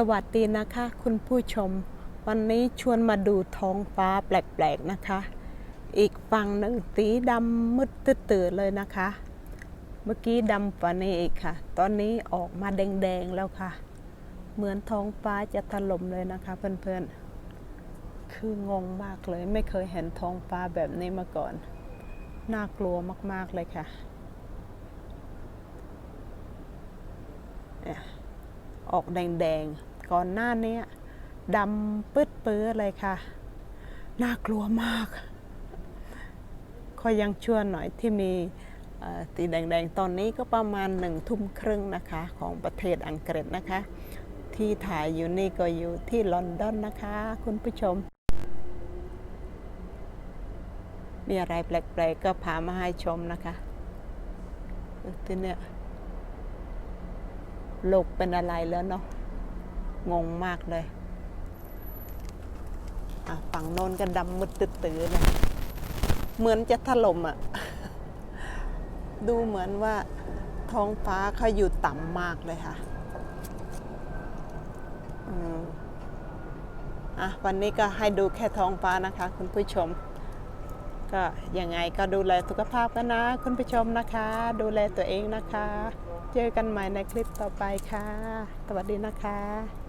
สวัสดีนะคะ คุณผู้ชม วันนี้ชวนมาดูท้องฟ้าแปลกๆนะคะ อีกฝั่งหนึ่งสีดำมืดตื่นๆเลยนะคะ เมื่อกี้ดำฝันนี้อีกค่ะ ตอนนี้ออกมาแดงๆแล้วค่ะ เหมือนท้องฟ้าจะถล่มเลยนะคะ เพื่อนๆ คืองงมากเลยไม่เคยเห็นท้องฟ้าแบบนี้มาก่อน น่ากลัวมากๆเลยค่ะเนี่ย ออกแดงๆ ก่อนหน้านี้ดำปืดปื้อเลยค่ะ น่ากลัวมากคอยยังชั่วหน่อยที่มีเอ่อสีแดงๆ ตอนนี้ก็ประมาณหนึ่งทุ่มครึ่งนะคะ ของประเทศอังกฤษนะคะ ที่ถ่ายอยู่นี่ก็อยู่ที่ลอนดอนนะคะ คุณผู้ชม มีอะไรแปลกๆ ก็พามาให้ชมนะคะที่เนี่ย ลกเป็นอะไรแล้วเนาะงงมากเลยฝั่งโน้นก็ดำมืดตื้อเลยเหมือนจะถล่มอะดูเหมือนว่าท้องฟ้าเขาอยู่ต่ำมากเลยค่ะอะวันนี้ก็ให้ดูแค่ท้องฟ้านะคะ คุณผู้ชม ก็ยังไงก็ดูแลสุขภาพกันนะ คุณผู้ชมนะคะ ดูแลตัวเองนะคะ เจอกันใหม่ในคลิปต่อไปค่ะ สวัสดีนะคะ